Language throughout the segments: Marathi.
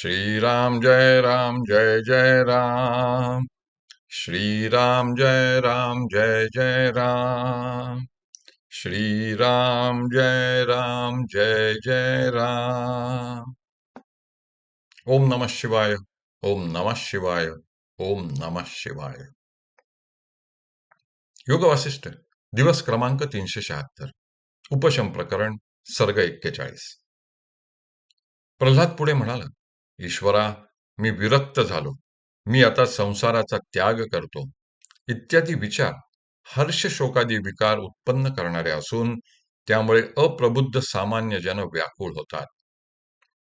श्रीराम जय राम जय जय राम। श्रीराम जय राम जय जय राम। श्रीराम जय राम जय जय राम। ओम नमः शिवाय ओम नमः शिवाय ओम नमः शिवाय। योग वासिष्ठ दिवस क्रमांक तीनशे शहात्तर उपशम प्रकरण सर्ग एक्केचाळीस. प्रल्हाद पुढे म्हणाला ईश्वरा मी विरक्त झालो. मी आता संसाराचा त्याग करतो. इत्यादी विचार हर्ष शोकादी विकार उत्पन्न करणारे असून त्यामुळे अप्रबुद्ध सामान्य जन व्याकुळ होतात.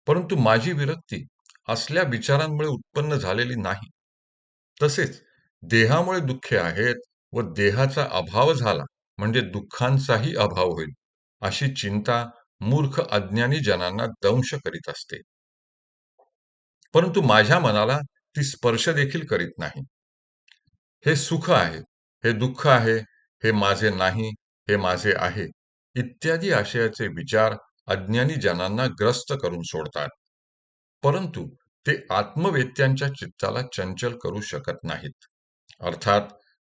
परंतु माझी विरक्ती असल्या विचारांमुळे उत्पन्न झालेली नाही. तसेच देहामुळे दुःखे आहेत व देहाचा अभाव झाला म्हणजे दुःखांचाही अभाव होईल अशी चिंता मूर्ख अज्ञानी जनांना दंश करीत असते. परंतु माझ्या मनाला ती स्पर्श देखील करीत नाही. हे सुख आहे हे दुःख आहे हे माझे नाही हे माझे आहे इत्यादी आशयाचे विचार अज्ञानी जनांना ग्रस्त करून सोडतात. परंतु ते आत्मवेत्यांच्या चित्ताला चंचल करू शकत नाहीत. अर्थात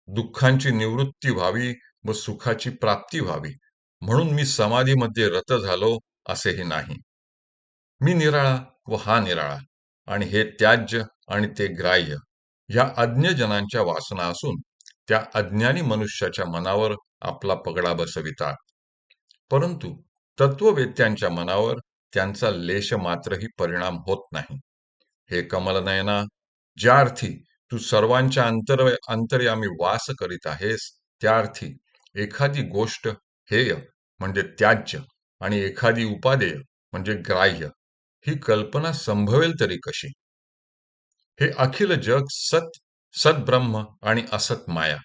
दुःखांची निवृत्ती व्हावी व सुखाची प्राप्ती व्हावी म्हणून मी समाधीमध्ये रत झालो असेही नाही. मी निराळा व हा निराळा. आणि हे त्याज्य आणि ते ग्राह्य या अज्ञजनांच्या वासना असून त्या अज्ञानी मनुष्याच्या मनावर आपला पगडा बसवितात. परंतु तत्ववेत्यांच्या मनावर त्यांचा लेश मात्रही परिणाम होत नाही. हे कमलनयना ज्या अर्थी तू सर्वांच्या अंतर अंतर्यामी वास करीत आहेस त्या अर्थी एखादी गोष्ट हेय म्हणजे त्याज्य आणि एखादी उपादेय म्हणजे ग्राह्य. ही कल्पना संभवेल तरी कशी? हे अखिल जग सत सद्ब्रह्म आणि असत माया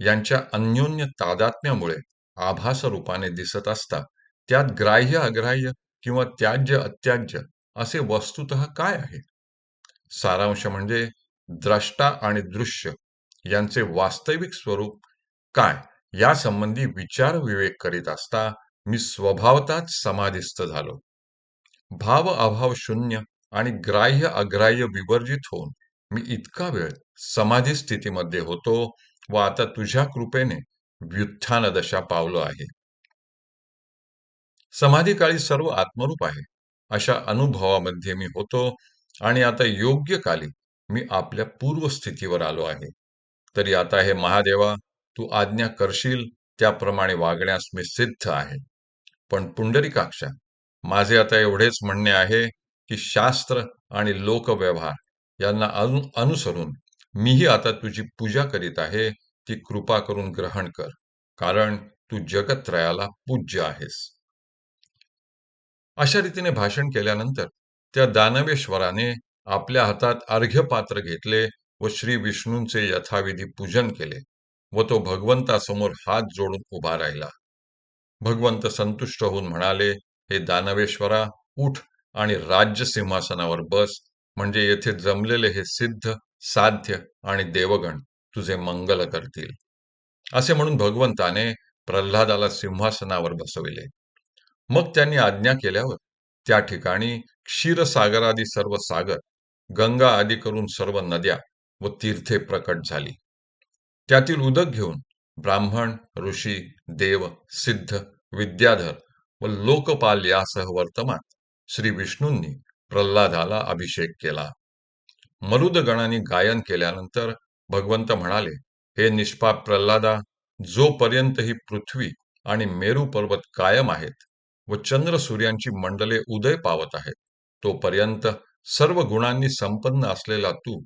यांच्या अन्योन्य तादात्म्यामुळे आभास रूपाने दिसत असता त्यात ग्राह्य अग्राह्य किंवा त्याज्य अत्याज्य असे वस्तुत काय आहे? सारांश म्हणजे द्रष्टा आणि दृश्य यांचे वास्तविक स्वरूप काय? या संबंधी विचार विवेक करीत असता मी स्वभावताच समाधिस्थ झालो. भाव अभाव शून्य आणि ग्राह्य अग्राह्य विवर्जित होऊन मी इतका वेळ समाधी स्थितीमध्ये होतो व आता तुझ्या कृपेने व्युत्थान दशा पावलो आहे. समाधी काळी सर्व आत्मरूप आहे. अशा अनुभवामध्ये मी होतो आणि आता योग्य काली मी आपल्या पूर्वस्थितीवर आलो आहे. तरी आता हे महादेवा तू आज्ञा करशील त्याप्रमाणे वागण्यास मी सिद्ध आहे. पण पुंडरीकाक्षा माझे आता एवढेच म्हणणे आहे की शास्त्र आणि लोकव्यवहार यांना अनु अनुसरून मीही आता तुझी पूजा करीत आहे ती कृपा करून ग्रहण कर कारण तू जगत्रयाला पूज्य आहेस. अशा रीतीने भाषण केल्यानंतर त्या दानवेश्वराने आपल्या हातात अर्घ्यपात्र घेतले व श्री विष्णूंचे यथाविधी पूजन केले व तो भगवंतासमोर हात जोडून उभा राहिला. भगवंत संतुष्ट होऊन म्हणाले हे दानवेश्वरा उठ आणि राज्य सिंहासनावर बस म्हणजे येथे जमलेले हे सिद्ध साध्य आणि देवगण तुझे मंगल करतील. असे म्हणून भगवंताने प्रल्हादाला सिंहासनावर बसविले. मग त्यांनी आज्ञा केल्यावर त्या ठिकाणी क्षीरसागरादी सर्व सागर गंगा आदी करून सर्व नद्या व तीर्थे प्रकट झाली. त्यातील उदक घेऊन ब्राह्मण ऋषी देव सिद्ध विद्याधर व लोकपाल यासह वर्तमान श्री विष्णूंनी प्रल्हादाला अभिषेक केला. मरुदगणाने गायन केल्यानंतर भगवंत म्हणाले हे निष्पाप प्रल्हादा जोपर्यंत ही पृथ्वी आणि मेरू पर्वत कायम आहेत व चंद्र सूर्यांची मंडले उदय पावत आहेत तोपर्यंत सर्व गुणांनी संपन्न असलेला तू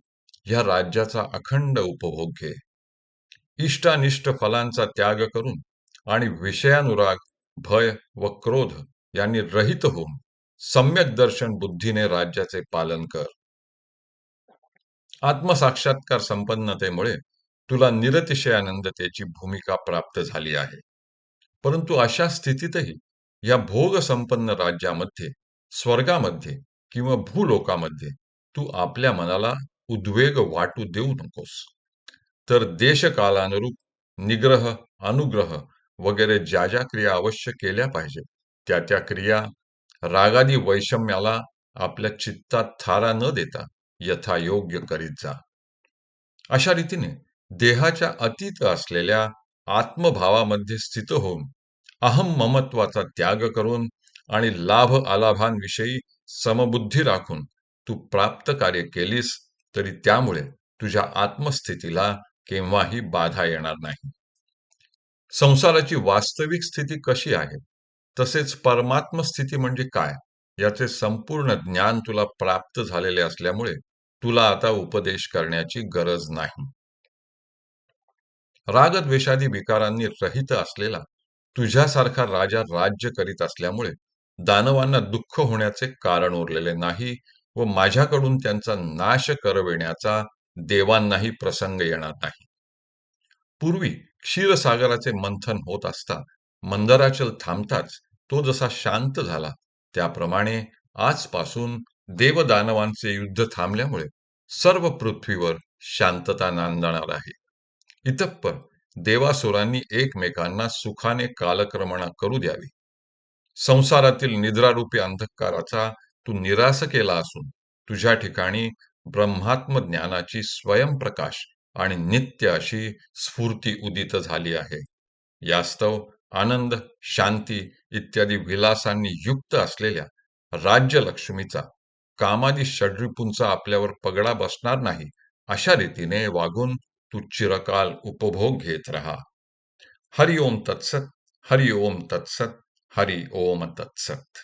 ह्या राज्याचा अखंड उपभोग घे. इष्टानिष्ट फलांचा त्याग करून आणि विषयानुराग भय व क्रोध यांनी रहित होऊन सम्यक दर्शन बुद्धीने राज्याचे पालन कर. आत्मसाक्षात्कार संपन्नतेमुळे तुला निरतिशय आनंदतेची भूमिका प्राप्त झाली आहे. परंतु अशा स्थितीतही या भोग संपन्न राज्यामध्ये स्वर्गामध्ये किंवा भूलोकामध्ये तू आपल्या मनाला उद्वेग वाटू देऊ नकोस. तर देशकालानुरूप निग्रह अनुग्रह वगैरे ज्या ज्या क्रिया अवश्य केल्या पाहिजेत. त्या त्या क्रिया रागादी वैषम्याला आपल्या चित्तात थारा न देता यथायोग्य करीत जा. अशा रीतीने देहाच्या अतीत असलेल्या आत्मभावामध्ये स्थित होऊन अहम ममत्वाचा त्याग करून आणि लाभ अलाभांविषयी समबुद्धी राखून तू प्राप्त कार्य केलीस तरी त्यामुळे तुझ्या आत्मस्थितीला केव्हाही बाधा येणार नाही. संसाराची वास्तविक स्थिती कशी आहे? तसेच परमात्म स्थिती म्हणजे काय? याचे संपूर्ण ज्ञान तुला प्राप्त झालेले असल्यामुळे तुला आता उपदेश करण्याची गरज नाही. रागद्वेषादी विकारांनी रहित असलेला तुझ्यासारखा राजा राज्य करीत असल्यामुळे दानवांना दुःख होण्याचे कारण उरलेले नाही व माझ्याकडून त्यांचा नाश करविण्याचा देवांनाही प्रसंग येणार नाही. पूर्वी क्षीरसागराचे मंथन होत असता मंदराचल थांबताच तो जसा शांत झाला त्याप्रमाणे आजपासून देवदानवांचे युद्ध थांबल्यामुळे सर्व पृथ्वीवर शांतता नांदणार आहे. इतप्पर देवासुरांनी एकमेकांना सुखाने कालक्रमणा करू द्यावी. संसारातील निद्रारूपी अंधकाराचा तू निराश केला असून तुझ्या ठिकाणी ब्रह्मात्म ज्ञानाची स्वयंप्रकाश आणि नित्य अशी स्फूर्ती उदित झाली आहे. यास्तव आनंद शांती इत्यादी विलासांनी युक्त असलेल्या राज्यलक्ष्मीचा कामादी षड्रिपूंचा आपल्यावर पगडा बसणार नाही अशा रीतीने वागून तू चिरकाल उपभोग घेत राहा. हरि ओम तत्सत हरि ओम तत्सत हरि ओम तत्सत.